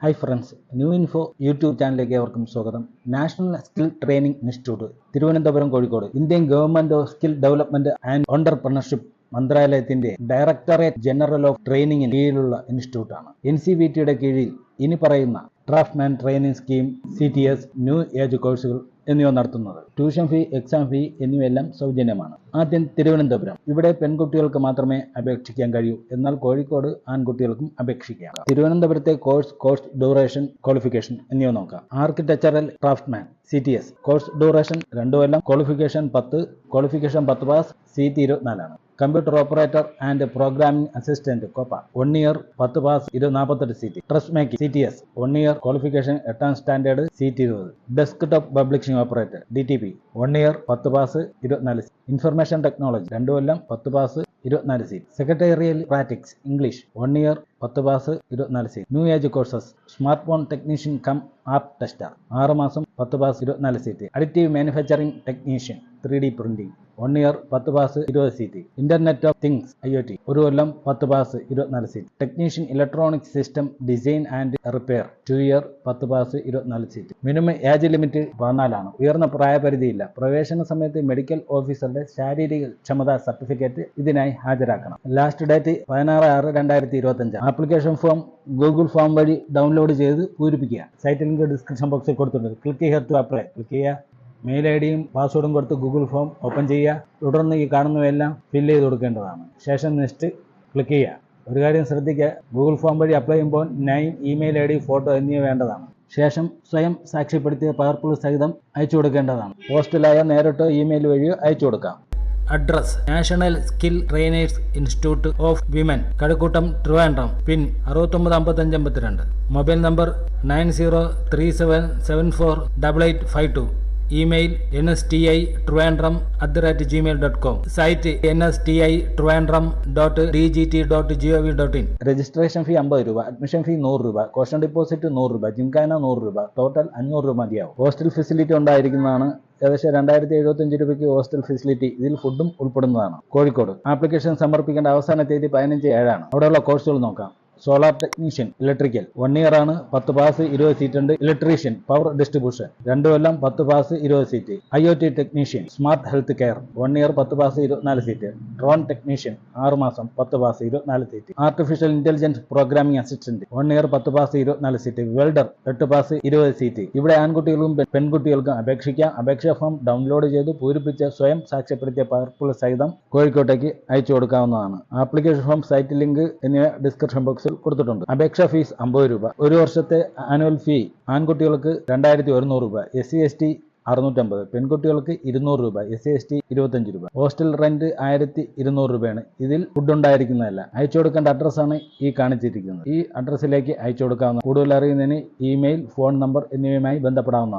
Hi friends new info YouTube ചാനലിലേക്ക് അവർക്കും സ്വാഗതം. National skill training institute Thiruvananthapuram Kozhikode. Indian government of skill development and entrepreneurship മന്ത്രാലയത്തിന്റെ directorate general of ട്രെയിനിങ്ങിന് കീഴിലുള്ള ഇൻസ്റ്റിറ്റ്യൂട്ടാണ് N C B ടിയുടെ കീഴിൽ ഇനി പറയുന്ന draughtsman training scheme C T S new age കോഴ്സുകൾ എന്നിവ നടത്തുന്നത്. ട്യൂഷൻ ഫീ എക്സാം ഫീ എന്നിവയെല്ലാം സൗജന്യമാണ്. ആദ്യം തിരുവനന്തപുരം. ഇവിടെ പെൺകുട്ടികൾക്ക് മാത്രമേ അപേക്ഷിക്കാൻ കഴിയൂ. എന്നാൽ കോഴിക്കോട് ആൺകുട്ടികൾക്കും അപേക്ഷിക്കാം. തിരുവനന്തപുരത്തെ കോഴ്സ് കോഴ്സ് ഡ്യൂറേഷൻ ക്വാളിഫിക്കേഷൻ എന്നിവ നോക്കാം. Architectural craftsman C T S. Course duration രണ്ടു കൊല്ലം ക്വാളിഫിക്കേഷൻ പത്ത് ക്വാളിഫിക്കേഷൻ പത്ത് പാസ് സി seat ഇരുപത്തിനാലാണ്. Computer operator and programming assistant COPA. One year പത്ത് പാസ് ഇരുപത് നാൽപ്പത്തെട്ട് seat dress making C T S one year qualification എട്ടാം സ്റ്റാൻഡേർഡ് സീറ്റ് ഇരുപത്. Desktop publishing operator D T P one year പത്ത് pass ഇരുപത്തിനാല് information technology രണ്ടു കൊല്ലം പത്ത് പാസ് ഇരുപത്തിനാല് seat secretarial practice English one year പത്ത് പാസ് ഇരുപത്തിനാല് seat new age courses smartphone technician cum app tester ആറ് മാസം പത്ത് പാസ് ഇരുപത്തിനാല് seat additive manufacturing technician three D printing one year പത്ത് പാസ് ഇരുപത് seat internet of things I O T ഒരു കൊല്ലം പത്ത് പാസ് ഇരുപത്തിനാല് seat technician electronic system design and repair two year പത്ത് പാസ് ഇരുപത്തിനാല് സീറ്റ് മിനിമം ഏജ് ലിമിറ്റ് പതിനാലാണ്. ഉയർന്ന പ്രായപരിധിയില്ല. പ്രവേശന സമയത്ത് മെഡിക്കൽ ഓഫീസറുടെ ശാരീരിക ക്ഷമതാ സർട്ടിഫിക്കറ്റ് ഇതിനായി ഹാജരാക്കണം. ലാസ്റ്റ് ഡേറ്റ് പതിനാറ് ആറ് രണ്ടായിരത്തി ഇരുപത്തി അഞ്ച് ആപ്ലിക്കേഷൻ ഫോം ഗൂഗിൾ ഫോം വഴി ഡൗൺലോഡ് ചെയ്ത് പൂരിപ്പിക്കുക. സൈറ്റ് ലിങ്ക് ഡിസ്ക്രിപ്ഷൻ ബോക്സിൽ കൊടുത്തിട്ടുണ്ട്. Click here to apply click ചെയ്യുക മെയിൽ ഐ ഡിയും പാസ്വേഡും കൊടുത്ത് ഗൂഗിൾ ഫോം ഓപ്പൺ ചെയ്യുക. തുടർന്ന് ഈ കാണുന്നവയെല്ലാം ഫില്ല് ചെയ്ത് കൊടുക്കേണ്ടതാണ്. ശേഷം നെക്സ്റ്റ് ക്ലിക്ക് ചെയ്യുക. ഒരു കാര്യം ശ്രദ്ധിക്കുക. ഗൂഗിൾ ഫോം വഴി അപ്ലൈ ചെയ്യുമ്പോൾ name email I D photo എന്നിവ വേണ്ടതാണ്. ശേഷം സ്വയം സാക്ഷ്യപ്പെടുത്തിയ പകർപ്പുകൾ സഹിതം അയച്ചു കൊടുക്കേണ്ടതാണ്. പോസ്റ്റലായോ നേരിട്ടോ ഇമെയിൽ വഴിയോ അയച്ചു കൊടുക്കാം. Address national skill trainers institute of women Kazhakkoottam Trivandrum pin അറുപത്തൊമ്പത് അമ്പത്തഞ്ച് അമ്പത്തിരണ്ട്. Mobile number nine zero three seven seven four double eight five two. Email N S T I Trivandrum at the rate Gmail dot com site N S T I Trivandrum dot D G T dot G O V dot in registration fee അമ്പത് രൂപ admission fee നൂറ് രൂപ caution deposit നൂറ് രൂപ ജിംഖാന നൂറ് രൂപ total അഞ്ഞൂറ് രൂപ മതിയാവും. ഹോസ്റ്റൽ ഫെസിലിറ്റി ഉണ്ടായിരിക്കുന്നതാണ്. ഏകദേശം രണ്ടായിരത്തി എഴുപത്തഞ്ച് രൂപയ്ക്ക് ഹോസ്റ്റൽ ഫെസിലിറ്റി ഇതിൽ ഫുഡും ഉൾപ്പെടുന്നതാണ്. കോഴിക്കോട്. ആപ്ലിക്കേഷൻ സമർപ്പിക്കേണ്ട അവസാന തീയതി പതിനഞ്ച് ഏഴാണ്. അവിടെയുള്ള കോഴ്സുകൾ നോക്കാം. Solar technician electrical one year ആണ് പത്ത് പാസ് ഇരുപത് സീറ്റ് ഉണ്ട്. ഇലക്ട്രീഷ്യൻ പവർ ഡിസ്ട്രിബ്യൂഷൻ രണ്ടു കൊല്ലം പത്ത് പാസ് ഇരുപത് seat I O T technician smart health care one year പത്ത് പാസ് ഇരുപത്തിനാല് സീറ്റ് ഡ്രോൺ ടെക്നീഷ്യൻ ആറ് മാസം പത്ത് പാസ് ഇരുപത്തിനാല് seat artificial intelligence programming assistant one year പത്ത് പാസ് ഇരുപത്തിനാല് സീറ്റ് വെൽഡർ എട്ട് പാസ് ഇരുപത് സീറ്റ് ഇവിടെ ആൺകുട്ടികൾക്കും പെൺകുട്ടികൾക്കും അപേക്ഷിക്കാം. അപേക്ഷാ ഫോം ഡൗൺലോഡ് ചെയ്ത് പൂരിപ്പിച്ച് സ്വയം സാക്ഷ്യപ്പെടുത്തിയ പകർപ്പുകൾ സഹിതം കോഴിക്കോട്ടേക്ക് അയച്ചു കൊടുക്കാവുന്നതാണ്. ആപ്ലിക്കേഷൻ ഫോം സൈറ്റ് ലിങ്ക് എന്നിവ ഡിസ്ക്രിപ്ഷൻ ബോക്സിൽ കൊടുത്തിട്ടുണ്ട്. അപേക്ഷാ ഫീസ് അമ്പത് രൂപ. ഒരു വർഷത്തെ ആനുവൽ ഫീ ആൺകുട്ടികൾക്ക് രണ്ടായിരത്തി ഒരുന്നൂറ് രൂപ. എസ് സി എസ് ടി അറുന്നൂറ്റമ്പത്. പെൺകുട്ടികൾക്ക് ഇരുന്നൂറ് രൂപ. എസ് സി എസ് ടി ഇരുപത്തഞ്ച് രൂപ. ഹോസ്റ്റൽ റെന്റ് ആയിരത്തി ഇരുന്നൂറ് രൂപയാണ്. ഇതിൽ ഫുഡ് ഉണ്ടായിരിക്കുന്നതല്ല. അയച്ചു കൊടുക്കേണ്ട അഡ്രസ്സാണ് ഈ കാണിച്ചിരിക്കുന്നത്. ഈ അഡ്രസ്സിലേക്ക് അയച്ചു കൊടുക്കാവുന്ന കൂടുതൽ അറിയുന്നതിന് ഇമെയിൽ ഫോൺ നമ്പർ എന്നിവയുമായി ബന്ധപ്പെടാവുന്നതാണ്.